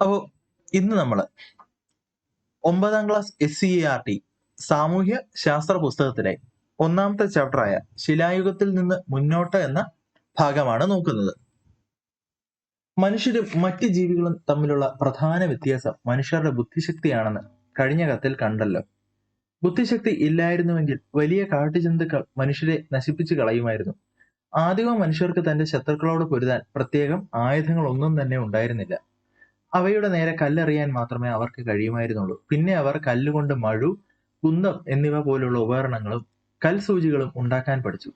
അപ്പോൾ ഇന്ന് നമ്മൾ ഒമ്പതാം class S C R T സാമൂഹ്യ ശാസ്ത്ര പുസ്തകത്തിലെ ഒന്നാമത്തെ ചാപ്റ്ററായ ശിലായുഗത്തിൽ നിന്ന് മുന്നോട്ട് എന്ന ഭാഗമാണ് നോക്കുന്നത്. മനുഷ്യരും മറ്റ് ജീവികളും തമ്മിലുള്ള പ്രധാന വ്യത്യാസം മനുഷ്യരുടെ ബുദ്ധിശക്തിയാണെന്ന് കഴിഞ്ഞ കത്തിൽ കണ്ടല്ലോ. ബുദ്ധിശക്തി ഇല്ലായിരുന്നുവെങ്കിൽ വലിയ കാട്ടുജന്തുക്കൾ മനുഷ്യരെ നശിപ്പിച്ചു കളയുമായിരുന്നു. ആദ്യവും മനുഷ്യർക്ക് തന്റെ ശത്രുക്കളോട് പൊരുതാൻ പ്രത്യേകം ആയുധങ്ങളൊന്നും തന്നെ ഉണ്ടായിരുന്നില്ല. അവയുടെ നേരെ കല്ലെറിയാൻ മാത്രമേ അവർക്ക് കഴിയുമായിരുന്നുള്ളൂ. പിന്നെ അവർ കല്ലുകൊണ്ട് മഴു കുന്തം എന്നിവ പോലുള്ള ഉപകരണങ്ങളും കൽസൂചികളും ഉണ്ടാക്കാൻ പഠിച്ചു.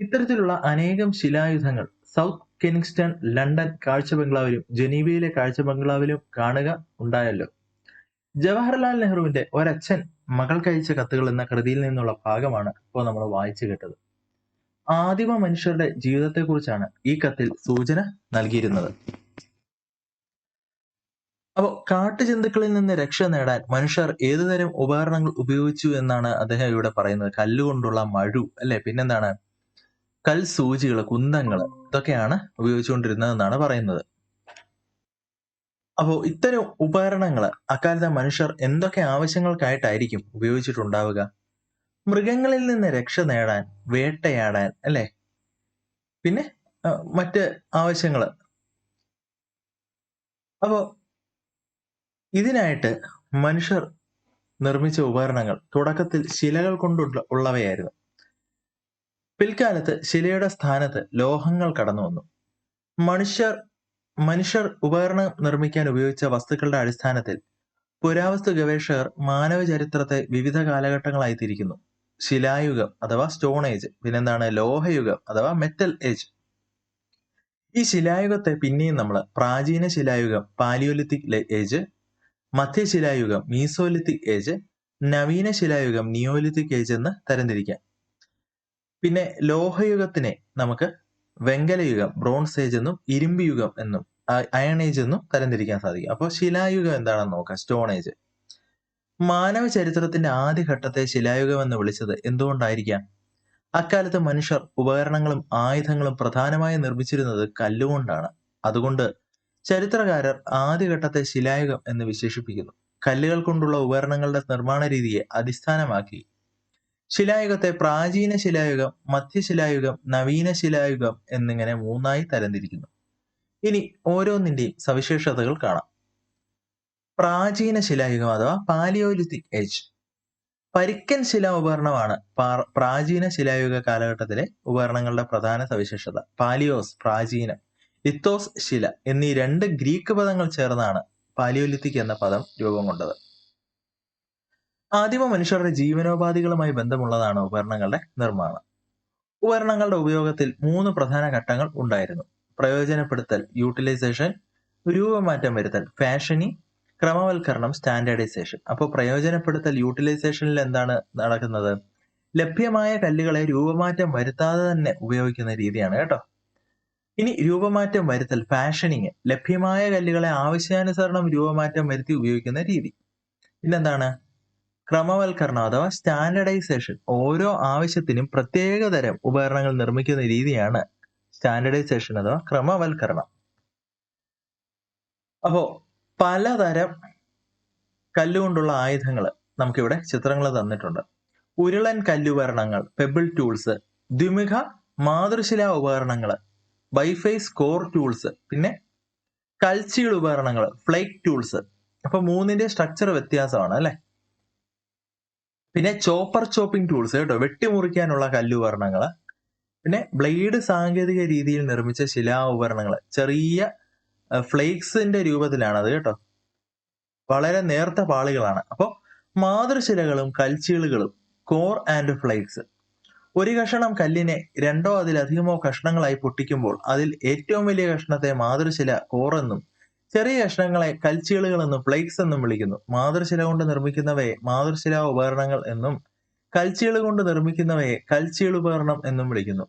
ഇത്തരത്തിലുള്ള അനേകം ശിലായുധങ്ങൾ സൗത്ത് കെനിങ്സ്റ്റൺ ലണ്ടൻ കാഴ്ച ബംഗ്ലാവിലും ജനീവയിലെ കാഴ്ച ബംഗ്ലാവിലും കാണുക ഉണ്ടായല്ലോ. ജവഹർലാൽ നെഹ്റുവിന്റെ ഒരച്ഛൻ മകൾക്കയച്ച കത്തുകൾ എന്ന കൃതിയിൽ നിന്നുള്ള ഭാഗമാണ് ഇപ്പോൾ നമ്മൾ വായിച്ചു കേട്ടത്. ആദിമ മനുഷ്യരുടെ ജീവിതത്തെക്കുറിച്ചാണ് ഈ കത്തിൽ സൂചന നൽകിയിരുന്നത്. അപ്പോൾ കാട്ടുജന്തുക്കളിൽ നിന്ന് രക്ഷ നേടാൻ മനുഷ്യർ ഏതുതരം ഉപകരണങ്ങൾ ഉപയോഗിച്ചു എന്നാണ് അദ്ദേഹം ഇവിടെ പറയുന്നത്. കല്ലുകൊണ്ടുള്ള മഴു അല്ലെ? പിന്നെന്താണ്? കൽ സൂചികൾ കുന്തങ്ങൾ ഇതൊക്കെയാണ് ഉപയോഗിച്ചുകൊണ്ടിരുന്നത് എന്നാണ് പറയുന്നത്. അപ്പോൾ ഇത്തരം ഉപകരണങ്ങൾ അക്കാലത്തെ മനുഷ്യർ എന്തൊക്കെ ആവശ്യങ്ങൾക്കായിട്ടായിരിക്കും ഉപയോഗിച്ചിട്ടുണ്ടാവുക? മൃഗങ്ങളിൽ നിന്ന് രക്ഷ നേടാൻ വേട്ടയാടാൻ അല്ലെ? പിന്നെ മറ്റ് ആവശ്യങ്ങൾ. അപ്പോ ഇതിനായിട്ട് മനുഷ്യർ നിർമ്മിച്ച ഉപകരണങ്ങൾ തുടക്കത്തിൽ ശിലകൾ കൊണ്ടുള്ള ഉള്ളവയായിരുന്നു. പിൽക്കാലത്ത് ശിലയുടെ സ്ഥാനത്ത് ലോഹങ്ങൾ കടന്നു വന്നു. മനുഷ്യർ മനുഷ്യർ ഉപകരണം നിർമ്മിക്കാൻ ഉപയോഗിച്ച വസ്തുക്കളുടെ അടിസ്ഥാനത്തിൽ പുരാവസ്തു ഗവേഷകർ മാനവ ചരിത്രത്തെ വിവിധ കാലഘട്ടങ്ങളായി തിരിക്കുന്നു. ശിലായുഗം അഥവാ സ്റ്റോൺ ഏജ് പിന്നെന്താണ് ലോഹയുഗം അഥവാ മെറ്റൽ ഏജ്. ഈ ശിലായുഗത്തെ പിന്നെയും നമ്മൾ പ്രാചീന ശിലായുഗം പാലിയോലിത്തിക് ഏജ് മധ്യശിലായുഗം മീസോലിത്തിക് ഏജ് നവീന ശിലായുഗം നിയോലിത്തിക് ഏജ് എന്ന് തരംതിരിക്കാം. പിന്നെ ലോഹയുഗത്തിനെ നമുക്ക് വെങ്കലയുഗം ബ്രോൺസ് ഏജ് എന്നും ഇരുമ്പ് യുഗം എന്നും അയൺ ഏജ് എന്നും തരംതിരിക്കാൻ സാധിക്കും. അപ്പോൾ ശിലായുഗം എന്താണെന്ന് നോക്കാം സ്റ്റോൺ ഏജ് മാനവ ചരിത്രത്തിന്റെ ആദ്യഘട്ടത്തെ ശിലായുഗം എന്ന് വിളിച്ചത് എന്തുകൊണ്ടായിരിക്കാം? അക്കാലത്ത് മനുഷ്യർ ഉപകരണങ്ങളും ആയുധങ്ങളും പ്രധാനമായും നിർമ്മിച്ചിരുന്നത് കല്ലുകൊണ്ടാണ്. അതുകൊണ്ട് ചരിത്രകാരർ ആദ്യഘട്ടത്തെ ശിലായുഗം എന്ന് വിശേഷിപ്പിക്കുന്നു. കല്ലുകൾ കൊണ്ടുള്ള ഉപകരണങ്ങളുടെ നിർമ്മാണ രീതിയെ അടിസ്ഥാനമാക്കി. ശിലായുഗത്തെ പ്രാചീന ശിലായുഗം മധ്യശിലായുഗം നവീന ശിലായുഗം എന്നിങ്ങനെ മൂന്നായി തരംതിരിക്കുന്നു. ഇനി ഓരോന്നിന്റെയും സവിശേഷതകൾ കാണാം. പ്രാചീന ശിലായുഗം അഥവാ പാലിയോലിത്തിക് ഏജ്. പരിക്കൻ ശിലാ ഉപകരണമാണ് പ്രാചീന ശിലായുഗ കാലഘട്ടത്തിലെ ഉപകരണങ്ങളുടെ പ്രധാന സവിശേഷത. പാലിയോസ് പ്രാചീനം. ലിത്തോസ് ശില എന്നീ രണ്ട് ഗ്രീക്ക് പദങ്ങൾ ചേർന്നാണ് പാലിയോലിത്തിക് എന്ന പദം രൂപം കൊണ്ടത്. ആദിമ മനുഷ്യരുടെ ജീവനോപാധികളുമായി ബന്ധമുള്ളതാണ് ഉപകരണങ്ങളുടെ നിർമ്മാണം. ഉപകരണങ്ങളുടെ ഉപയോഗത്തിൽ മൂന്ന് പ്രധാന ഘട്ടങ്ങൾ ഉണ്ടായിരുന്നു. പ്രയോജനപ്പെടുത്തൽ യൂട്ടിലൈസേഷൻ രൂപമാറ്റം വരുത്തൽ ഫാഷനി ക്രമവൽക്കരണം സ്റ്റാൻഡേർഡൈസേഷൻ അപ്പോൾ പ്രയോജനപ്പെടുത്തൽ യൂട്ടിലൈസേഷനിൽ എന്താണ് നടക്കുന്നത്? ലഭ്യമായ കല്ലുകളെ രൂപമാറ്റം വരുത്താതെ തന്നെ ഉപയോഗിക്കുന്ന രീതിയാണ് കേട്ടോ. ഇനി രൂപമാറ്റം വരുത്തൽ ഫാഷനിങ് ലഭ്യമായ കല്ലുകളെ ആവശ്യാനുസരണം രൂപമാറ്റം വരുത്തി ഉപയോഗിക്കുന്ന രീതി. പിന്നെന്താണ്? ക്രമവൽക്കരണം അഥവാ സ്റ്റാൻഡർഡൈസേഷൻ ഓരോ ആവശ്യത്തിനും പ്രത്യേക തരം ഉപകരണങ്ങൾ നിർമ്മിക്കുന്ന രീതിയാണ് സ്റ്റാൻഡർഡൈസേഷൻ അഥവാ ക്രമവൽക്കരണം. അപ്പോ പലതരം കല്ലുകൊണ്ടുള്ള ആയുധങ്ങൾ നമുക്കിവിടെ ചിത്രങ്ങൾ തന്നിട്ടുണ്ട്. ഉരുളൻ കല്ലുപകരണങ്ങൾ പെബിൾ ടൂൾസ് ദ്വിമുഖ മാതൃശില ഉപകരണങ്ങൾ ബൈഫേസ് സ്കോർ ടൂൾസ് പിന്നെ കൽച്ചീൾ ഉപകരണങ്ങൾ ഫ്ലൈറ്റ് ടൂൾസ്. അപ്പൊ മൂന്നിന്റെ സ്ട്രക്ചർ വ്യത്യാസമാണ് അല്ലെ? പിന്നെ ചോപ്പർ ചോപ്പിംഗ് ടൂൾസ് കേട്ടോ വെട്ടിമുറിക്കാനുള്ള കല്ലുപകരണങ്ങൾ. പിന്നെ ബ്ലേഡ് സാങ്കേതിക രീതിയിൽ നിർമ്മിച്ച ശിലാ ഉപകരണങ്ങൾ. ചെറിയ ഫ്ലേക്സിന്റെ രൂപത്തിലാണ് അത് കേട്ടോ. വളരെ നേർത്ത പാളികളാണ്. അപ്പോൾ മാതൃശിലകളും കൽച്ചീളുകളും കോർ ആൻഡ് ഫ്ലേക്സ്. ഒരു കഷണം കല്ലിനെ രണ്ടോ അതിലധികമോ കഷ്ണങ്ങളായി പൊട്ടിക്കുമ്പോൾ അതിൽ ഏറ്റവും വലിയ കഷ്ണത്തെ മാതൃശില കോറെന്നും ചെറിയ കഷ്ണങ്ങളെ കൽച്ചീളുകൾ എന്നും ഫ്ലേക്സ് എന്നും വിളിക്കുന്നു. മാതൃശില കൊണ്ട് നിർമ്മിക്കുന്നവയെ മാതൃശില ഉപകരണങ്ങൾ എന്നും കൽച്ചീൾ കൊണ്ട് നിർമ്മിക്കുന്നവയെ കൽച്ചീളുപകരണം എന്നും വിളിക്കുന്നു.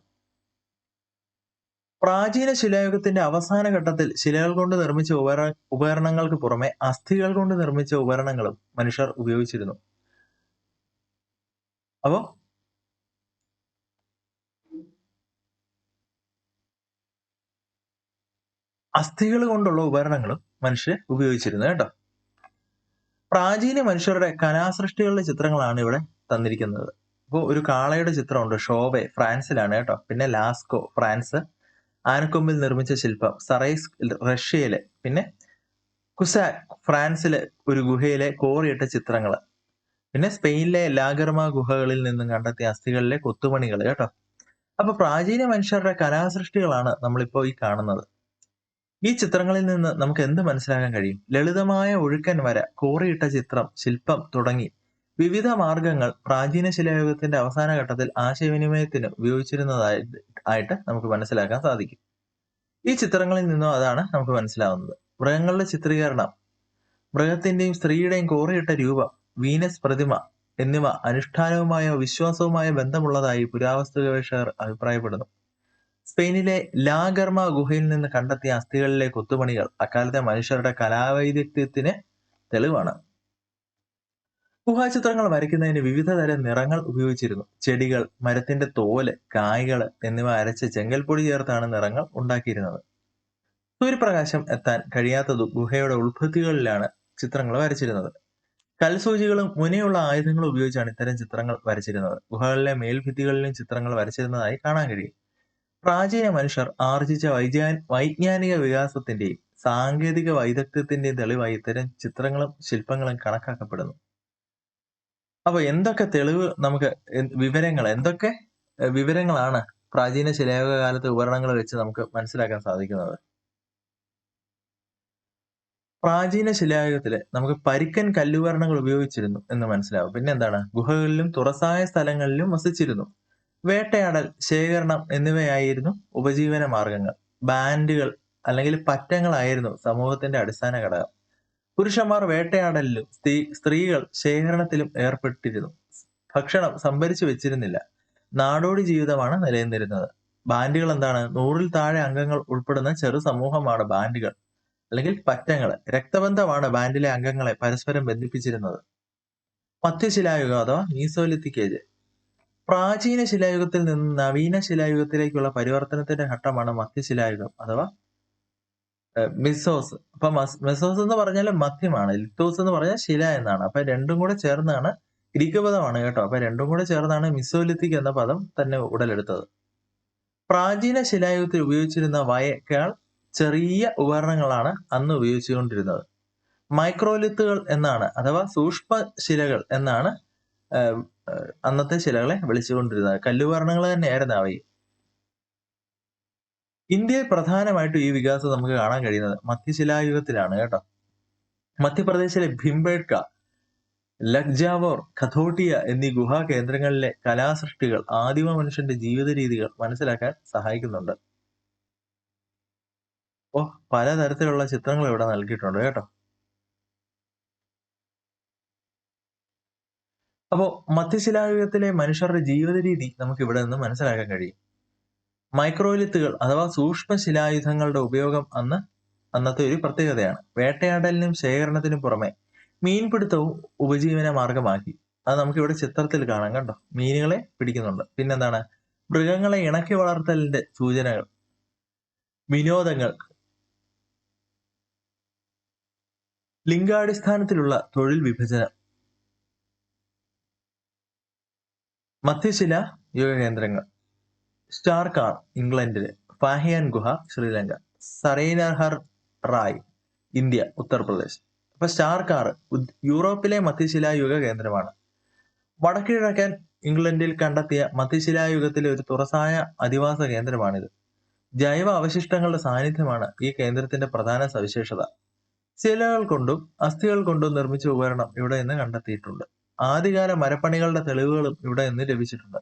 പ്രാചീന ശിലായുഗത്തിന്റെ അവസാന ഘട്ടത്തിൽ ശിലകൾ കൊണ്ട് നിർമ്മിച്ച ഉപകര ഉപകരണങ്ങൾക്ക് പുറമെ അസ്ഥികൾ കൊണ്ട് നിർമ്മിച്ച ഉപകരണങ്ങളും മനുഷ്യർ ഉപയോഗിച്ചിരുന്നു. അപ്പോ അസ്ഥികൾ കൊണ്ടുള്ള ഉപകരണങ്ങളും മനുഷ്യർ ഉപയോഗിച്ചിരുന്നത് കേട്ടോ. പ്രാചീന മനുഷ്യരുടെ കലാസൃഷ്ടികളുടെ ചിത്രങ്ങളാണ് ഇവിടെ തന്നിരിക്കുന്നത്. അപ്പോൾ ഒരു കാളയുടെ ചിത്രമുണ്ട് ഷോബെ ഫ്രാൻസിലാണ് കേട്ടോ. പിന്നെ ലാസ്കോ ഫ്രാൻസ്. ആനക്കൊമ്പിൽ നിർമ്മിച്ച ശില്പം സറൈസ് റഷ്യയിലെ പിന്നെ കുസാ ഫ്രാൻസിലെ ഒരു ഗുഹയിലെ കോറിയിട്ട ചിത്രങ്ങൾ. പിന്നെ സ്പെയിനിലെ ലാഗർമ ഗുഹകളിൽ നിന്നും കണ്ടെത്തിയ അസ്ഥികളിലെ കൊത്തുപണികൾ കേട്ടോ. അപ്പൊ പ്രാചീന മനുഷ്യരുടെ കലാസൃഷ്ടികളാണ് നമ്മളിപ്പോ ഈ കാണുന്നത്. ഈ ചിത്രങ്ങളിൽ നിന്ന് നമുക്ക് എന്ത് മനസ്സിലാക്കാൻ കഴിയും? ലളിതമായ ഒഴുക്കൻ വര കോറിയിട്ട ചിത്രം ശില്പം തുടങ്ങി വിവിധ മാർഗങ്ങൾ പ്രാചീന ശിലായുഗത്തിന്റെ അവസാന ഘട്ടത്തിൽ ആശയവിനിമയത്തിന് ഉപയോഗിച്ചിരുന്നതായി ആയിട്ട് നമുക്ക് മനസ്സിലാക്കാൻ സാധിക്കും. ഈ ചിത്രങ്ങളിൽ നിന്നും അതാണ് നമുക്ക് മനസ്സിലാവുന്നത്. മൃഗങ്ങളുടെ ചിത്രീകരണം മൃഗത്തിന്റെയും സ്ത്രീയുടെയും കോറിയിട്ട രൂപം വീനസ് പ്രതിമ എന്നിവ അനുഷ്ഠാനവുമായോ വിശ്വാസവുമായോ ബന്ധമുള്ളതായി പുരാവസ്തു ഗവേഷകർ അഭിപ്രായപ്പെടുന്നു. സ്പെയിനിലെ ലാഗർമ ഗുഹയിൽ നിന്ന് കണ്ടെത്തിയ അസ്ഥികളിലെ കൊത്തുപണികൾ അക്കാലത്തെ മനുഷ്യരുടെ കലാവൈദഗ്ധ്യത്തിന് തെളിവാണ്. ഗുഹാചിത്രങ്ങൾ വരയ്ക്കുന്നതിന് വിവിധ തരം നിറങ്ങൾ ഉപയോഗിച്ചിരുന്നു. ചെടികൾ മരത്തിന്റെ തോൽ കായ്കൾ എന്നിവ അരച്ച് ചെങ്കൽപ്പൊടി ചേർത്താണ് നിറങ്ങൾ ഉണ്ടാക്കിയിരുന്നത്. സൂര്യപ്രകാശം എത്താൻ കഴിയാത്തത് ഗുഹയുടെ ഉൾഭൃത്തികളിലാണ് ചിത്രങ്ങൾ വരച്ചിരുന്നത്. കൽസൂചികളും മുനയുള്ള ആയുധങ്ങളും ഉപയോഗിച്ചാണ് ഇത്തരം ചിത്രങ്ങൾ വരച്ചിരുന്നത്. ഗുഹകളിലെ മേൽഭിത്തികളിലും ചിത്രങ്ങൾ വരച്ചിരുന്നതായി കാണാൻ കഴിയും. പ്രാചീന മനുഷ്യർ ആർജിച്ച വൈജ്ഞാ വൈജ്ഞാനിക വികാസത്തിന്റെയും സാങ്കേതിക വൈദഗ്ധ്യത്തിന്റെയും തെളിവായി ഇത്തരം ചിത്രങ്ങളും ശില്പങ്ങളും കണക്കാക്കപ്പെടുന്നു. അപ്പൊ എന്തൊക്കെ തെളിവ് നമുക്ക് വിവരങ്ങൾ എന്തൊക്കെ വിവരങ്ങളാണ് പ്രാചീന ശിലായുഗ കാലത്തെ ഉപകരണങ്ങൾ വെച്ച് നമുക്ക് മനസ്സിലാക്കാൻ സാധിക്കുന്നത്? പ്രാചീന ശിലായുഗത്തിൽ നമുക്ക് പരിക്കൻ കല്ലുപകരണങ്ങൾ ഉപയോഗിച്ചിരുന്നു എന്ന് മനസ്സിലാവും. പിന്നെ എന്താണ് ഗുഹകളിലും തുറസായ സ്ഥലങ്ങളിലും വസിച്ചിരുന്നു. വേട്ടയാടൽ ശേഖരണം എന്നിവയായിരുന്നു ഉപജീവന മാർഗങ്ങൾ. ബാൻഡുകൾ അല്ലെങ്കിൽ പറ്റങ്ങളായിരുന്നു സമൂഹത്തിന്റെ അടിസ്ഥാന ഘടകം. പുരുഷന്മാർ വേട്ടയാടലിലും സ്ത്രീ സ്ത്രീകൾ ശേഖരണത്തിലും ഏർപ്പെട്ടിരുന്നു. ഭക്ഷണം സംഭരിച്ചു വെച്ചിരുന്നില്ല. നാടോടി ജീവിതമാണ് നിലനിന്നിരുന്നത്. ബാൻഡുകൾ എന്താണ്? നൂറിൽ താഴെ അംഗങ്ങൾ ഉൾപ്പെടുന്ന ചെറു സമൂഹമാണ് ബാൻഡുകൾ. അല്ലെങ്കിൽ പറ്റങ്ങൾ. രക്തബന്ധമാണ് ബാൻഡിലെ അംഗങ്ങളെ പരസ്പരം ബന്ധിപ്പിച്ചിരുന്നത്. മധ്യശിലായുഗം അഥവാ മീസോലിത്തിക് ഏജ് പ്രാചീന ശിലായുഗത്തിൽ നിന്ന് നവീന ശിലായുഗത്തിലേക്കുള്ള പരിവർത്തനത്തിന്റെ ഘട്ടമാണ് മധ്യശിലായുഗം അഥവാ മിസോസ്. അപ്പൊ മിസോസ് എന്ന് പറഞ്ഞാൽ മധ്യമാണ്. ലിത്തോസ് എന്ന് പറഞ്ഞാൽ ശില എന്നാണ്. അപ്പൊ രണ്ടും കൂടെ ചേർന്നാണ് ഗ്രീക്ക് പദമാണ് കേട്ടോ. അപ്പൊ രണ്ടും കൂടെ ചേർന്നാണ് മിസോലിത്തിക് എന്ന പദം തന്നെ ഉടലെടുത്തത്. പ്രാചീന ശിലായുഗത്തിൽ ഉപയോഗിച്ചിരുന്ന വയക്കാൾ ചെറിയ ഉപകരണങ്ങളാണ് അന്ന് ഉപയോഗിച്ചുകൊണ്ടിരുന്നത്. മൈക്രോലിത്തുകൾ എന്നാണ് അഥവാ സൂക്ഷ്മ ശിലകൾ എന്നാണ് അന്നത്തെ ശിലകളെ വിളിച്ചുകൊണ്ടിരുന്നത് കല്ലുപകരണങ്ങൾ തന്നെയായിരുന്നു അവയും ഇന്ത്യയിൽ പ്രധാനമായിട്ടും ഈ വികാസം നമുക്ക് കാണാൻ കഴിയുന്നത് മധ്യശിലായുഗത്തിലാണ് കേട്ടോ. മധ്യപ്രദേശിലെ ഭിംബേഡ്ക ലക്ജാവോർ ഖഥോട്ടിയ എന്നീ ഗുഹാ കേന്ദ്രങ്ങളിലെ കലാസൃഷ്ടികൾ ആദിമ മനുഷ്യന്റെ ജീവിത രീതികൾ മനസ്സിലാക്കാൻ സഹായിക്കുന്നുണ്ട്. ഓ പലതരത്തിലുള്ള ചിത്രങ്ങൾ ഇവിടെ നൽകിയിട്ടുണ്ട് കേട്ടോ. അപ്പോ മധ്യശിലായുഗത്തിലെ മനുഷ്യരുടെ ജീവിത രീതി നമുക്ക് ഇവിടെ നിന്ന് മനസ്സിലാക്കാൻ കഴിയും. മൈക്രോലിത്തുകൾ അഥവാ സൂക്ഷ്മ ശിലായുധങ്ങളുടെ ഉപയോഗം അന്ന് അന്നത്തെ ഒരു പ്രത്യേകതയാണ്. വേട്ടയാടലിനും ശേഖരണത്തിനും പുറമെ മീൻപിടുത്തവും ഉപജീവന മാർഗമാക്കി. അത് നമുക്ക് ഇവിടെ ചിത്രത്തിൽ കാണാം കണ്ടോ? മീനുകളെ പിടിക്കുന്നുണ്ട്. പിന്നെന്താണ്? മൃഗങ്ങളെ ഇണക്കി വളർത്തലിന്റെ സൂചനകൾ. വിനോദങ്ങൾ. ലിംഗാടിസ്ഥാനത്തിലുള്ള തൊഴിൽ വിഭജനം. മധ്യശില യുഗകേന്ദ്രങ്ങൾ. സ്റ്റാർകാർ ഇംഗ്ലണ്ടിൽ ഫാഹിയാൻ ഗുഹ ശ്രീലങ്ക. സറൈനഹർ റായ് ഇന്ത്യ ഉത്തർപ്രദേശ്. അപ്പൊ സ്റ്റാർകാർ കാർ യൂറോപ്പിലെ മധ്യശിലായുഗ കേന്ദ്രമാണ് വടക്കിഴക്കൻ ഇംഗ്ലണ്ടിൽ കണ്ടെത്തിയ മധ്യശിലായുഗത്തിലെ ഒരു തുറസായ അധിവാസ കേന്ദ്രമാണിത്. ജൈവ അവശിഷ്ടങ്ങളുടെ സാന്നിധ്യമാണ് ഈ കേന്ദ്രത്തിന്റെ പ്രധാന സവിശേഷത. ശിലകൾ കൊണ്ടും അസ്ഥികൾ കൊണ്ടും നിർമ്മിച്ച ഉപകരണം ഇവിടെ നിന്ന് കണ്ടെത്തിയിട്ടുണ്ട്. ആദ്യകാല മരപ്പണികളുടെ തെളിവുകളും ഇവിടെ നിന്ന് ലഭിച്ചിട്ടുണ്ട്.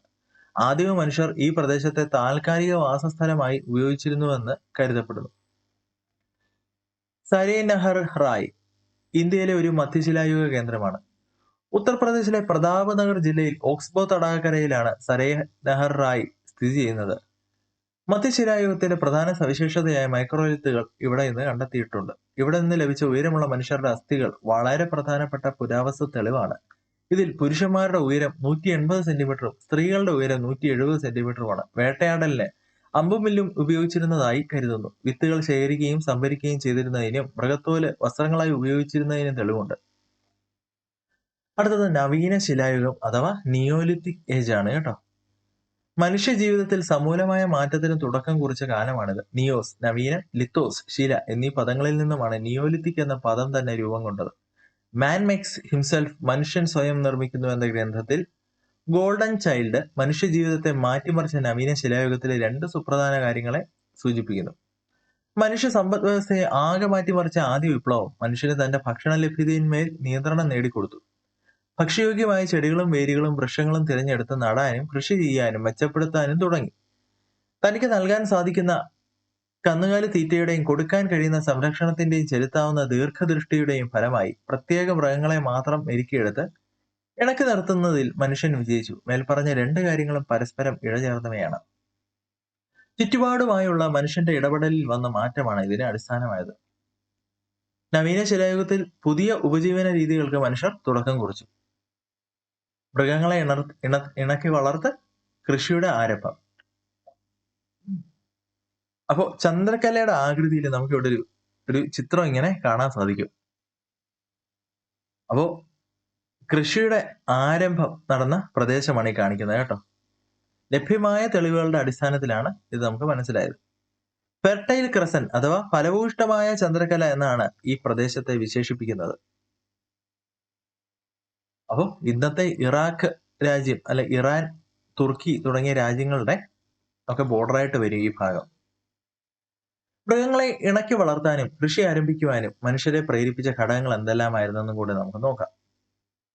ആദിമ മനുഷ്യർ ഈ പ്രദേശത്തെ താൽക്കാലിക വാസസ്ഥലമായി ഉപയോഗിച്ചിരുന്നുവെന്ന് കരുതപ്പെടുന്നു. സരേ നഹർ റായ് ഇന്ത്യയിലെ ഒരു മധ്യശിലായുഗ കേന്ദ്രമാണ്. ഉത്തർപ്രദേശിലെ പ്രതാപനഗർ ജില്ലയിൽ ഓക്സ്ബോ തടാകരയിലാണ് സരേ നഹർ റായ് സ്ഥിതി ചെയ്യുന്നത്. മധ്യശിലായുഗത്തിന്റെ പ്രധാന സവിശേഷതയായ മൈക്രോലിത്തുകൾ ഇവിടെ നിന്ന് കണ്ടെത്തിയിട്ടുണ്ട്. ഇവിടെ നിന്ന് ലഭിച്ച ഉയരമുള്ള മനുഷ്യരുടെ അസ്ഥികൾ വളരെ പ്രധാനപ്പെട്ട പുരാവസ്തു തെളിവാണ്. ഇതിൽ പുരുഷന്മാരുടെ ഉയരം നൂറ്റി എൺപത് സെന്റിമീറ്ററും സ്ത്രീകളുടെ ഉയരം നൂറ്റി എഴുപത് സെന്റിമീറ്ററുമാണ് വേട്ടയാടലിന് അമ്പുമില്ലും ഉപയോഗിച്ചിരുന്നതായി കരുതുന്നു. വിത്തുകൾ ശേഖരിക്കുകയും സംഭരിക്കുകയും ചെയ്തിരുന്നതിനും മൃഗത്തോൽ വസ്ത്രങ്ങളായി ഉപയോഗിച്ചിരുന്നതിനും തെളിവുണ്ട്. അടുത്തത് നവീന ശിലായുഗം അഥവാ നിയോലിത്തിക് ഏജ് ആണ് കേട്ടോ. മനുഷ്യ ജീവിതത്തിൽ സമൂലമായ മാറ്റത്തിന് തുടക്കം കുറിച്ച കാലമാണിത്. നിയോസ് നവീന ലിത്തോസ് ശില എന്നീ പദങ്ങളിൽ നിന്നുമാണ് നിയോലിത്തിക് എന്ന പദം തന്നെ രൂപം കൊണ്ടത്. മാൻ മേക്സ് ഹിംസെൽഫ് മനുഷ്യൻ സ്വയം നിർമ്മിക്കുന്നു എന്ന ഗ്രന്ഥത്തിൽ ഗോൾഡൻ ചൈൽഡ് മനുഷ്യ ജീവിതത്തെ മാറ്റിമറിച്ച നവീന ശിലായുഗത്തിലെ രണ്ട് സുപ്രധാന കാര്യങ്ങളെ സൂചിപ്പിക്കുന്നു. മനുഷ്യ സമ്പദ് വ്യവസ്ഥയെ ആകെ മാറ്റിമറിച്ച ആദ്യ വിപ്ലവം മനുഷ്യന് തന്റെ ഭക്ഷണ ലഭ്യതയിന്മേൽ നിയന്ത്രണം നേടിക്കൊടുത്തു. ഭക്ഷ്യയോഗ്യമായ ചെടികളും വേരുകളും വൃക്ഷങ്ങളും തിരഞ്ഞെടുത്ത് നടാനും കൃഷി ചെയ്യാനും മെച്ചപ്പെടുത്താനും തുടങ്ങി. തനിക്ക് നൽകാൻ സാധിക്കുന്ന കന്നുകാലി തീറ്റയുടെയും കൊടുക്കാൻ കഴിയുന്ന സംരക്ഷണത്തിന്റെയും ചെലുത്താവുന്ന ദീർഘദൃഷ്ടിയുടെയും ഫലമായി പ്രത്യേക മൃഗങ്ങളെ മാത്രം മെരുക്കിയെടുത്ത് ഇണക്കി നിർത്തുന്നതിൽ മനുഷ്യൻ വിജയിച്ചു. മേൽപ്പറഞ്ഞ രണ്ട് കാര്യങ്ങളും പരസ്പരം ഇഴചേർന്നവയാണ്. ചുറ്റുപാടുമായുള്ള മനുഷ്യന്റെ ഇടപെടലിൽ വന്ന മാറ്റമാണ് ഇതിന് അടിസ്ഥാനമായത്. നവീന ശിലായുഗത്തിൽ പുതിയ ഉപജീവന രീതികൾക്ക് മനുഷ്യർ തുടക്കം കുറിച്ചു. മൃഗങ്ങളെ ഇണർ ഇണ ഇണക്കി വളർത്ത് കൃഷിയുടെ ആരംഭം. അപ്പോ ചന്ദ്രക്കലയുടെ ആകൃതിയിൽ നമുക്ക് ഇവിടെ ഒരു ഒരു ചിത്രം ഇങ്ങനെ കാണാൻ സാധിക്കും. അപ്പോ കൃഷിയുടെ ആരംഭം നടന്ന പ്രദേശമാണ് ഈ കാണിക്കുന്നത് കേട്ടോ. ലഭ്യമായ തെളിവുകളുടെ അടിസ്ഥാനത്തിലാണ് ഇത് നമുക്ക് മനസ്സിലായത്. ഫെർട്ടൈൽ ക്രസൻ അഥവാ ഫലഭൂഷ്ടമായ ചന്ദ്രകല എന്നാണ് ഈ പ്രദേശത്തെ വിശേഷിപ്പിക്കുന്നത്. അപ്പോൾ ഇന്നത്തെ ഇറാഖ് രാജ്യം അല്ലെ ഇറാൻ തുർക്കി തുടങ്ങിയ രാജ്യങ്ങളുടെ ഒക്കെ ബോർഡറായിട്ട് വരും ഈ ഭാഗം. മൃഗങ്ങളെ ഇണക്കി വളർത്താനും കൃഷി ആരംഭിക്കുവാനും മനുഷ്യരെ പ്രേരിപ്പിച്ച ഘടകങ്ങൾ എന്തെല്ലാമായിരുന്നെന്നും കൂടി നമുക്ക് നോക്കാം.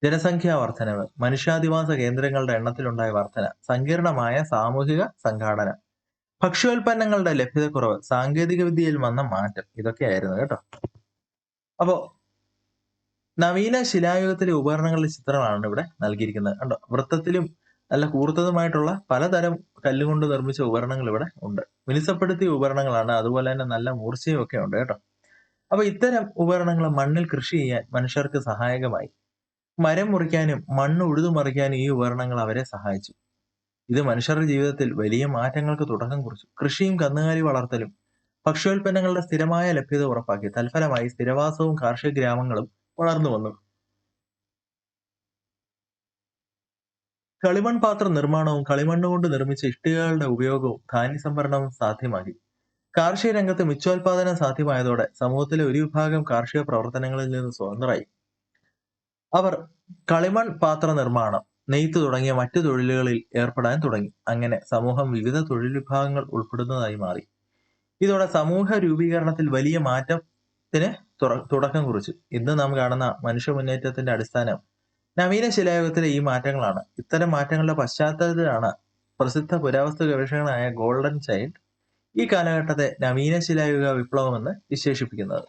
ജനസംഖ്യാ വർധനവ് മനുഷ്യാധിവാസ കേന്ദ്രങ്ങളുടെ എണ്ണത്തിലുണ്ടായ വർധന സങ്കീർണമായ സാമൂഹിക സംഘാടനം ഭക്ഷ്യോൽപ്പന്നങ്ങളുടെ ലഭ്യതക്കുറവ് സാങ്കേതിക വിദ്യയിൽ വന്ന മാറ്റം ഇതൊക്കെയായിരുന്നു കേട്ടോ. അപ്പോ നവീന ശിലായുഗത്തിലെ ഉപകരണങ്ങളുടെ ചിത്രങ്ങളാണ് ഇവിടെ നൽകിയിരിക്കുന്നത്. കണ്ടോ? വൃത്തത്തിലും നല്ല കൂർത്തതുമായിട്ടുള്ള പലതരം കല്ലുകൊണ്ട് നിർമ്മിച്ച ഉപകരണങ്ങൾ ഇവിടെ ഉണ്ട്. മിനുസപ്പെടുത്തിയ ഉപകരണങ്ങളാണ്. അതുപോലെ തന്നെ നല്ല മൂർച്ചയും ഒക്കെ ഉണ്ട് കേട്ടോ. അപ്പൊ ഇത്തരം ഉപകരണങ്ങൾ മണ്ണിൽ കൃഷി ചെയ്യാൻ മനുഷ്യർക്ക് സഹായകമായി. മരം മുറിക്കാനും മണ്ണ് ഉഴുതുമറിക്കാനും ഈ ഉപകരണങ്ങൾ അവരെ സഹായിച്ചു. ഇത് മനുഷ്യരുടെ ജീവിതത്തിൽ വലിയ മാറ്റങ്ങൾക്ക് തുടക്കം കുറിച്ചു. കൃഷിയും കന്നുകാലി വളർത്തലും ഭക്ഷ്യോൽപ്പന്നങ്ങളുടെ സ്ഥിരമായ ലഭ്യത ഉറപ്പാക്കി. തൽഫലമായി സ്ഥിരവാസവും കാർഷിക ഗ്രാമങ്ങളും വളർന്നു വന്നു. കളിമൺ പാത്ര നിർമ്മാണവും കളിമണ്ണ് കൊണ്ട് നിർമ്മിച്ച ഇഷ്ടികകളുടെ ഉപയോഗവും ധാന്യ സംഭരണവും സാധ്യമാക്കി. കാർഷിക രംഗത്ത് മിച്ചോൽപാദനം സാധ്യമായതോടെ സമൂഹത്തിലെ ഒരു വിഭാഗം കാർഷിക പ്രവർത്തനങ്ങളിൽ നിന്ന് സ്വതന്ത്രരായി. അവർ കളിമൺ പാത്ര നിർമ്മാണം നെയ്ത്ത് തുടങ്ങിയ മറ്റു തൊഴിലുകളിൽ ഏർപ്പെടാൻ തുടങ്ങി. അങ്ങനെ സമൂഹം വിവിധ തൊഴിൽ വിഭാഗങ്ങൾ ഉൾപ്പെടുന്നതായി മാറി. ഇതോടെ സമൂഹ രൂപീകരണത്തിൽ വലിയ മാറ്റത്തിന് തുടക്കം കുറിച്ചു. ഇന്ന് നാം കാണുന്ന മനുഷ്യ മുന്നേറ്റത്തിന്റെ അടിസ്ഥാനം നവീന ശിലായുഗത്തിലെ ഈ മാറ്റങ്ങളാണ്. ഇത്തരം മാറ്റങ്ങളുടെ പശ്ചാത്തലത്തിലാണ് പ്രസിദ്ധ പുരാവസ്തു ഗവേഷകനായ ഗോൾഡൻ ചൈൽഡ് ഈ കാലഘട്ടത്തെ നവീന ശിലായുഗ വിപ്ലവമെന്ന് വിശേഷിപ്പിക്കുന്നത്.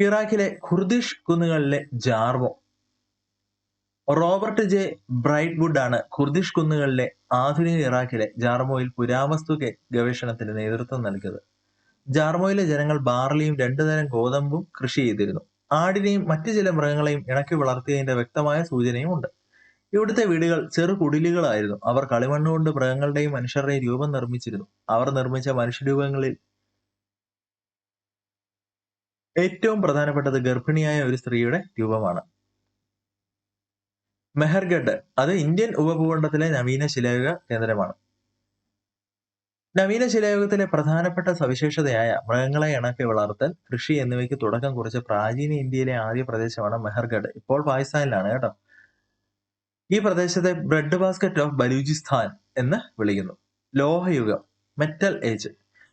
ഇറാഖിലെ ഖുർദിഷ് കുന്നുകളിലെ ജാർവോ. Robert J. ബ്രൈറ്റ്വുഡ് ആണ് ഖുർദിഷ് കുന്നുകളിലെ ആധുനിക ഇറാഖിലെ ജാർമോയിൽ പുരാവസ്തു ഗവേഷണത്തിന് നേതൃത്വം നൽകിയത്. ജാർമോയിലെ ജനങ്ങൾ ബാർലിയും രണ്ടു തരം ഗോതമ്പും കൃഷി ചെയ്തിരുന്നു. ആടിനെയും മറ്റു ചില മൃഗങ്ങളെയും ഇണക്കി വളർത്തിയതിന്റെ വ്യക്തമായ സൂചനയും ഉണ്ട് ഇവിടുത്തെ വീടുകൾ ചെറു കുടിലുകളായിരുന്നു. അവർ കളിമണ്ണ് കൊണ്ട് മൃഗങ്ങളുടെയും മനുഷ്യരുടെയും രൂപം നിർമ്മിച്ചിരുന്നു. അവർ നിർമ്മിച്ച മനുഷ്യരൂപങ്ങളിൽ ഏറ്റവും പ്രധാനപ്പെട്ടത് ഗർഭിണിയായ ഒരു സ്ത്രീയുടെ രൂപമാണ്. മെഹർഗഡ് അത് ഇന്ത്യൻ ഉപഭൂഖണ്ഡത്തിലെ നവീന ശിലായുഗ കേന്ദ്രമാണ്. നവീന ശിലായുഗത്തിലെ പ്രധാനപ്പെട്ട സവിശേഷതയായ മൃഗങ്ങളെ ഇണക്കി വളർത്തൽ കൃഷി എന്നിവയ്ക്ക് തുടക്കം കുറിച്ച പ്രാചീന ഇന്ത്യയിലെ ആദ്യ പ്രദേശമാണ് മെഹർഗഡ്. ഇപ്പോൾ പാകിസ്ഥാനിലാണ് കേട്ടോ. ഈ പ്രദേശത്തെ ബ്രെഡ് ബാസ്ക്കറ്റ് ഓഫ് ബലൂചിസ്ഥാൻ എന്ന് വിളിക്കുന്നു. ലോഹയുഗം മെറ്റൽ ഏജ്.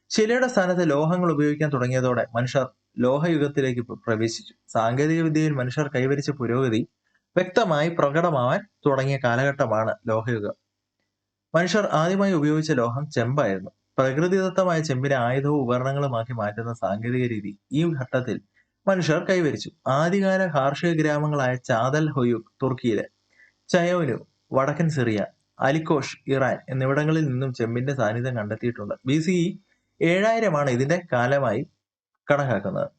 ശിലയുടെ സ്ഥാനത്ത് ലോഹങ്ങൾ ഉപയോഗിക്കാൻ തുടങ്ങിയതോടെ മനുഷ്യർ ലോഹയുഗത്തിലേക്ക് പ്രവേശിച്ചു. സാങ്കേതിക വിദ്യയിൽ മനുഷ്യർ കൈവരിച്ച പുരോഗതി വ്യക്തമായി പ്രകടമാവാൻ തുടങ്ങിയ കാലഘട്ടമാണ് ലോഹയുഗം. മനുഷ്യർ ആദ്യമായി ഉപയോഗിച്ച ലോഹം ചെമ്പായിരുന്നു. പ്രകൃതിദത്തമായ ചെമ്പിനെ ആയുധവും ഉപകരണങ്ങളുമാക്കി മാറ്റുന്ന സാങ്കേതിക രീതി ഈ ഘട്ടത്തിൽ മനുഷ്യർ കൈവരിച്ചു. ആദ്യകാല കാർഷിക ഗ്രാമങ്ങളായ ചാദൽ ഹൊയുക് തുർക്കിയിലെ ചയോനു വടക്കൻ സിറിയ അലിക്കോഷ് ഇറാൻ എന്നിവിടങ്ങളിൽ നിന്നും ചെമ്പിന്റെ സാന്നിധ്യം കണ്ടെത്തിയിട്ടുണ്ട്. ബി സി ഏഴായിരമാണ് ഇതിന്റെ കാലമായി കണക്കാക്കുന്നത്.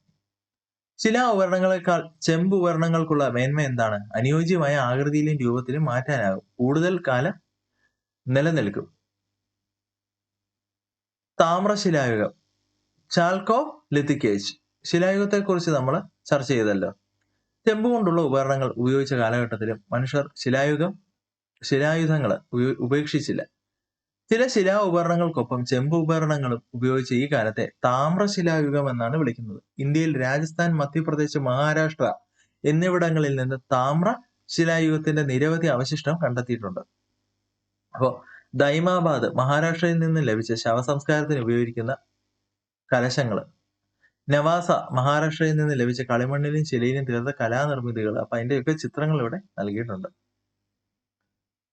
ചില ഉപകരണങ്ങളെക്കാൾ ചെമ്പ് ഉപകരണങ്ങൾക്കുള്ള മേന്മ എന്താണ്? അനുയോജ്യമായ ആകൃതിയിലും രൂപത്തിലും മാറ്റാനാകും. കൂടുതൽ കാലം നിലനിൽക്കും. താമ്രശിലായുഗം. ചാൽക്കോ ലിത്തിക്കേജ് ശിലായുഗത്തെക്കുറിച്ച് നമ്മൾ ചർച്ച ചെയ്തല്ലോ. ചെമ്പ് കൊണ്ടുള്ള ഉപകരണങ്ങൾ ഉപയോഗിച്ച കാലഘട്ടത്തിലും മനുഷ്യർ ശിലായുഗം ശിലായുധങ്ങൾ ഉപേക്ഷിച്ചില്ല. ചില ശിലാ ഉപകരണങ്ങൾക്കൊപ്പം ചെമ്പ് ഉപകരണങ്ങളും ഉപയോഗിച്ച ഈ കാലത്തെ താമ്രശിലായുഗം എന്നാണ് വിളിക്കുന്നത്. ഇന്ത്യയിൽ രാജസ്ഥാൻ മധ്യപ്രദേശ് മഹാരാഷ്ട്ര എന്നിവിടങ്ങളിൽ നിന്ന് താമ്ര ശിലായുഗത്തിന്റെ നിരവധി അവശിഷ്ടം കണ്ടെത്തിയിട്ടുണ്ട്. അപ്പോൾ ദൈമാബാദ് മഹാരാഷ്ട്രയിൽ നിന്ന് ലഭിച്ച ശവസംസ്കാരത്തിന് ഉപയോഗിക്കുന്ന കലശങ്ങൾ നവാസ മഹാരാഷ്ട്രയിൽ നിന്ന് ലഭിച്ച കളിമണ്ണിലും ശിലയിലും തീർത്ത കലാനിർമ്മിതികൾ അപ്പൊ അതിന്റെയൊക്കെ ചിത്രങ്ങൾ ഇവിടെ നൽകിയിട്ടുണ്ട്.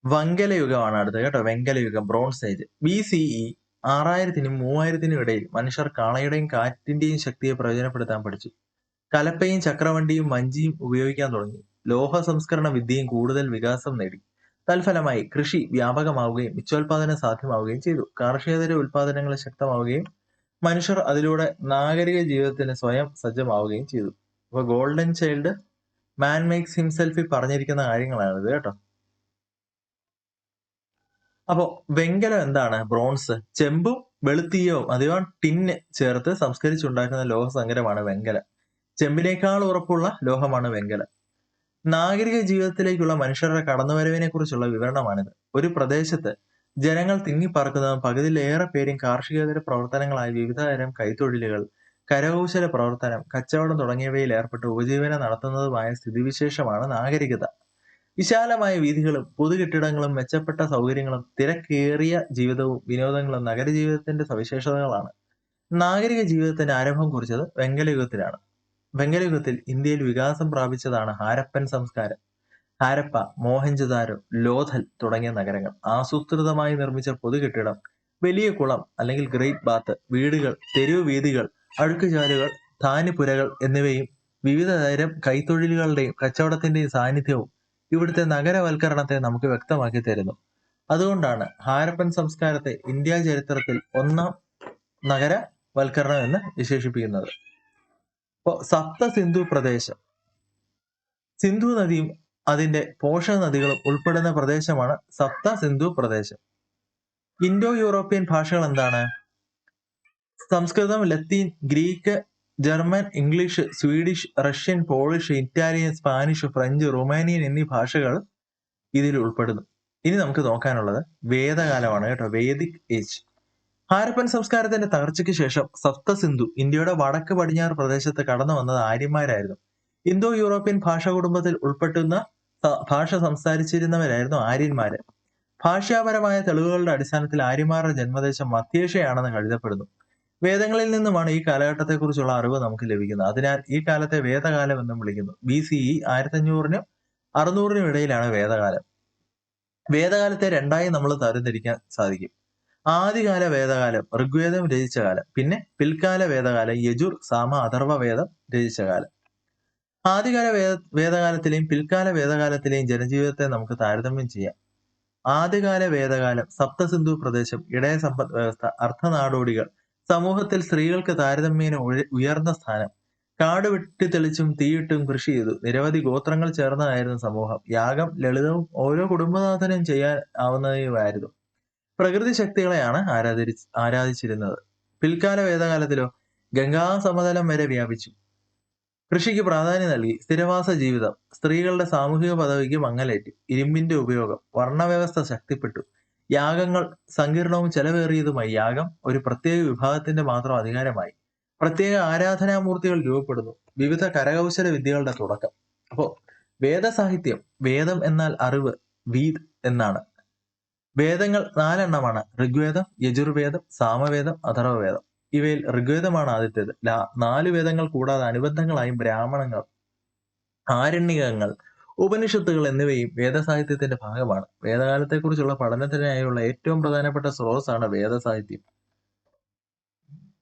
വങ്കലയുഗമാണ് അടുത്തത് കേട്ടോ. വെങ്കലയുഗം bronze age. B C E ആറായിരത്തിനും മൂവായിരത്തിനും ഇടയിൽ മനുഷ്യർ കാളയുടെയും കാറ്റിന്റെയും ശക്തിയെ പ്രയോജനപ്പെടുത്താൻ പഠിച്ചു. കലപ്പയും ചക്രവണ്ടിയും വഞ്ചിയും ഉപയോഗിക്കാൻ തുടങ്ങി. ലോഹ സംസ്കരണ വിദ്യയും കൂടുതൽ വികാസം നേടി. തൽഫലമായി കൃഷി വ്യാപകമാവുകയും മിച്ചോൽപാദനം സാധ്യമാവുകയും ചെയ്തു. കാർഷികതര ഉൽപാദനങ്ങൾ ശക്തമാവുകയും മനുഷ്യർ അതിലൂടെ നാഗരിക ജീവിതത്തിന് സ്വയം സജ്ജമാവുകയും ചെയ്തു. അപ്പൊ ഗോൾഡൻ ചൈൽഡ് മാൻ മേക്സ് ഹിംസെൽഫി പറഞ്ഞിരിക്കുന്ന കാര്യങ്ങളാണിത് കേട്ടോ. അപ്പോ വെങ്കലം എന്താണ്? ബ്രോൺസ് ചെമ്പും വെളുത്തീയവും അഥവാ ടിന്ന് ചേർത്ത് സംസ്കരിച്ചുണ്ടാക്കുന്ന ലോഹസങ്കരമാണ് വെങ്കലം. ചെമ്പിനേക്കാൾ ഉറപ്പുള്ള ലോഹമാണ് വെങ്കലം. നാഗരിക ജീവിതത്തിലേക്കുള്ള മനുഷ്യരുടെ കടന്നുവരവിനെ കുറിച്ചുള്ള വിവരണമാണിത്. ഒരു പ്രദേശത്ത് ജനങ്ങൾ തിങ്ങിപ്പാർക്കുന്നതും പകുതിയിലേറെ പേരും കാർഷികേതര പ്രവർത്തനങ്ങളായി വിവിധ തരം കൈത്തൊഴിലുകൾ കരകൗശല പ്രവർത്തനം കച്ചവടം തുടങ്ങിയവയിൽ ഏർപ്പെട്ട് ഉപജീവനം നടത്തുന്നതുമായ സ്ഥിതിവിശേഷമാണ് നാഗരികത. വിശാലമായ വീഥികളും പൊതുകെട്ടിടങ്ങളും മെച്ചപ്പെട്ട സൗകര്യങ്ങളും തിരക്കേറിയ ജീവിതവും വിനോദങ്ങളും നഗരജീവിതത്തിന്റെ സവിശേഷതകളാണ്. നാഗരിക ജീവിതത്തിന്റെ ആരംഭം കുറിച്ചത് വെങ്കലയുഗത്തിലാണ്. വെങ്കലയുഗത്തിൽ ഇന്ത്യയിൽ വികാസം പ്രാപിച്ചതാണ് ഹാരപ്പൻ സംസ്കാരം. ഹാരപ്പ മോഹൻജദാരോ ലോഥൽ തുടങ്ങിയ നഗരങ്ങൾ. ആസൂത്രിതമായി നിർമ്മിച്ച പൊതുകെട്ടിടം വലിയ കുളം അല്ലെങ്കിൽ ഗ്രേറ്റ് ബാത്ത് വീടുകൾ തെരുവ് വീതികൾ അഴുക്കുചാലുകൾ ധാന്യപുരകൾ എന്നിവയും വിവിധ തരം കൈത്തൊഴിലുകളുടെയും കച്ചവടത്തിന്റെയും സാന്നിധ്യവും ഇവിടുത്തെ നഗരവൽക്കരണത്തെ നമുക്ക് വ്യക്തമാക്കി തരുന്നു. അതുകൊണ്ടാണ് ഹാരപ്പൻ സംസ്കാരത്തെ ഇന്ത്യ ചരിത്രത്തിൽ ഒന്നാം നഗരവൽക്കരണം എന്ന് വിശേഷിപ്പിക്കുന്നത്. ഇപ്പോൾ സപ്ത സിന്ധു പ്രദേശം. സിന്ധു നദിയും അതിന്റെ പോഷക നദികളും ഉൾപ്പെടുന്ന പ്രദേശമാണ് സപ്ത സിന്ധു പ്രദേശം. ഇൻഡോ യൂറോപ്യൻ ഭാഷകൾ എന്താണ്? സംസ്കൃതം ലത്തീൻ Greek German English Swedish Russian Polish Italian Spanish French Romanian എന്നീ ഭാഷകൾ ഇതിൽ ഉൾപ്പെടുന്നു. ഇനി നമുക്ക് നോക്കാനുള്ളത് വേദകാലമാണ് കേട്ടോ. Vedic age. ഹാരപ്പൻ സംസ്കാരത്തിന്റെ തകർച്ചയ്ക്ക് ശേഷം സപ്ത സിന്ധു ഇന്ത്യയുടെ വടക്ക് പടിഞ്ഞാറ് പ്രദേശത്ത് കടന്നു വന്നത് ആര്യന്മാരായിരുന്നു. ഇന്തോ യൂറോപ്യൻ ഭാഷാ കുടുംബത്തിൽ ഉൾപ്പെട്ടുന്ന ഭാഷ സംസാരിച്ചിരുന്നവരായിരുന്നു ആര്യന്മാര്. ഭാഷാപരമായ തെളിവുകളുടെ അടിസ്ഥാനത്തിൽ ആര്യന്മാരുടെ ജന്മദേശം മധ്യേഷ്യയാണെന്ന് കരുതപ്പെടുന്നു. വേദങ്ങളിൽ നിന്നുമാണ് ഈ കാലഘട്ടത്തെക്കുറിച്ചുള്ള അറിവ് നമുക്ക് ലഭിക്കുന്നത്. അതിനാൽ ഈ കാലത്തെ വേദകാലം എന്നും വിളിക്കുന്നു. ബി സി ഇ ആയിരത്തി അഞ്ഞൂറിനും അറുന്നൂറിനും ഇടയിലാണ് വേദകാലം. വേദകാലത്തെ രണ്ടായി നമ്മൾ തരംതിരിക്കാൻ സാധിക്കും. ആദ്യകാല വേദകാലം ഋഗ്വേദം രചിച്ച കാലം പിന്നെ പിൽക്കാല വേദകാലം യജുർ സാമ അഥർവ വേദം രചിച്ച കാലം. ആദ്യകാല വേദ വേദകാലത്തിലെയും പിൽക്കാല വേദകാലത്തിലെയും ജനജീവിതത്തെ നമുക്ക് താരതമ്യം ചെയ്യാം. ആദ്യകാല വേദകാലം സപ്തസിന്ധു പ്രദേശം ഇടയ സമ്പദ് വ്യവസ്ഥ അർത്ഥനാടോടികൾ സമൂഹത്തിൽ സ്ത്രീകൾക്ക് താരതമ്യേന ഉയർന്ന സ്ഥാനം കാട് വെട്ടി തെളിച്ചും തീയിട്ടും കൃഷി ചെയ്തു നിരവധി ഗോത്രങ്ങൾ ചേർന്നതായിരുന്നു സമൂഹം. യാഗം ലളിതവും ഓരോ കുടുംബനാഥനും ചെയ്യാൻ ആവുന്നതുമായിരുന്നു. പ്രകൃതി ശക്തികളെയാണ് ആരാധരി ആരാധിച്ചിരുന്നത്. പിൽക്കാല വേദകാലത്തിലോ ഗംഗാ സമതലം വരെ വ്യാപിച്ചു. കൃഷിക്ക് പ്രാധാന്യം നൽകി. സ്ഥിരവാസ ജീവിതം. സ്ത്രീകളുടെ സാമൂഹിക പദവിക്ക് മങ്ങലേറ്റു. ഇരുമ്പിന്റെ ഉപയോഗം. വർണവ്യവസ്ഥ ശക്തിപ്പെട്ടു. യാഗങ്ങൾ സങ്കീർണവും ചെലവേറിയതുമായി. യാഗം ഒരു പ്രത്യേക വിഭാഗത്തിന്റെ മാത്രം അധികാരമായി. പ്രത്യേക ആരാധനാമൂർത്തികൾ രൂപപ്പെടുന്നു. വിവിധ കരകൗശല വിദ്യകളുടെ തുടക്കം. അപ്പോ വേദസാഹിത്യം വേദം എന്നാൽ അറിവ് വീദ് എന്നാണ്. വേദങ്ങൾ നാലെണ്ണമാണ്. ഋഗ്വേദം യജുർവേദം സാമവേദം അഥർവവേദം. ഇവയിൽ ഋഗ്വേദമാണ് ആദ്യത്തേത്. നാല് വേദങ്ങൾ കൂടാതെ അനുബന്ധങ്ങളായും ബ്രാഹ്മണങ്ങൾ ആരണ്യകങ്ങൾ ഉപനിഷത്തുകൾ എന്നിവയും വേദസാഹിത്യത്തിന്റെ ഭാഗമാണ്. വേദകാലത്തെക്കുറിച്ചുള്ള പഠനത്തിനായുള്ള ഏറ്റവും പ്രധാനപ്പെട്ട സ്രോതസ്സാണ് വേദസാഹിത്യം.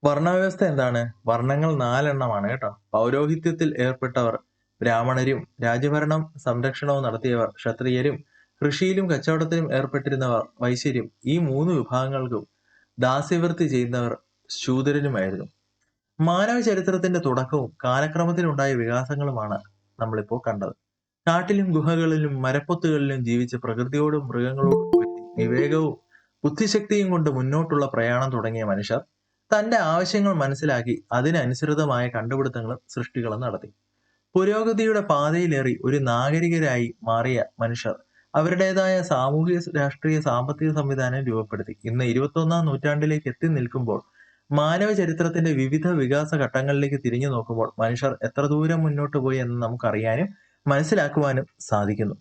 വർണവ്യവസ്ഥ എന്താണ്? വർണങ്ങൾ നാലെണ്ണമാണ് കേട്ടോ. പൗരോഹിത്യത്തിൽ ഏർപ്പെട്ടവർ ബ്രാഹ്മണരും രാജ്യഭരണം സംരക്ഷണവും നടത്തിയവർ ക്ഷത്രിയരും കൃഷിയിലും കച്ചവടത്തിലും ഏർപ്പെട്ടിരുന്നവർ വൈശ്യരും ഈ മൂന്ന് വിഭാഗങ്ങൾക്കും ദാസ്യവൃത്തി ചെയ്യുന്നവർ ശൂദരനുമായിരുന്നു മാനവ ചരിത്രത്തിന്റെ തുടക്കവും കാലക്രമത്തിലുണ്ടായ വികാസങ്ങളുമാണ് നമ്മളിപ്പോൾ കണ്ടത്. കാട്ടിലും ഗുഹകളിലും മരപ്പൊത്തുകളിലും ജീവിച്ച് പ്രകൃതിയോടും മൃഗങ്ങളോടും വിവേകവും ബുദ്ധിശക്തിയും കൊണ്ട് മുന്നോട്ടുള്ള പ്രയാണം തുടങ്ങിയ മനുഷ്യർ തന്റെ ആവശ്യങ്ങൾ മനസ്സിലാക്കി അതിനനുസൃതമായ കണ്ടുപിടുത്തങ്ങളും സൃഷ്ടികളും നടത്തി. പുരോഗതിയുടെ പാതയിലേറി ഒരു നാഗരികരായി മാറിയ മനുഷ്യർ അവരുടേതായ സാമൂഹിക രാഷ്ട്രീയ സാമ്പത്തിക സംവിധാനം രൂപപ്പെടുത്തി. ഇന്ന് ഇരുപത്തൊന്നാം നൂറ്റാണ്ടിലേക്ക് എത്തി നിൽക്കുമ്പോൾ മാനവ ചരിത്രത്തിന്റെ വിവിധ വികാസ ഘട്ടങ്ങളിലേക്ക് തിരിഞ്ഞു നോക്കുമ്പോൾ മനുഷ്യർ എത്ര ദൂരം മുന്നോട്ട് പോയി എന്ന് നമുക്കറിയാനും മനസ്സിലാക്കുവാനും സാധിക്കുന്നു.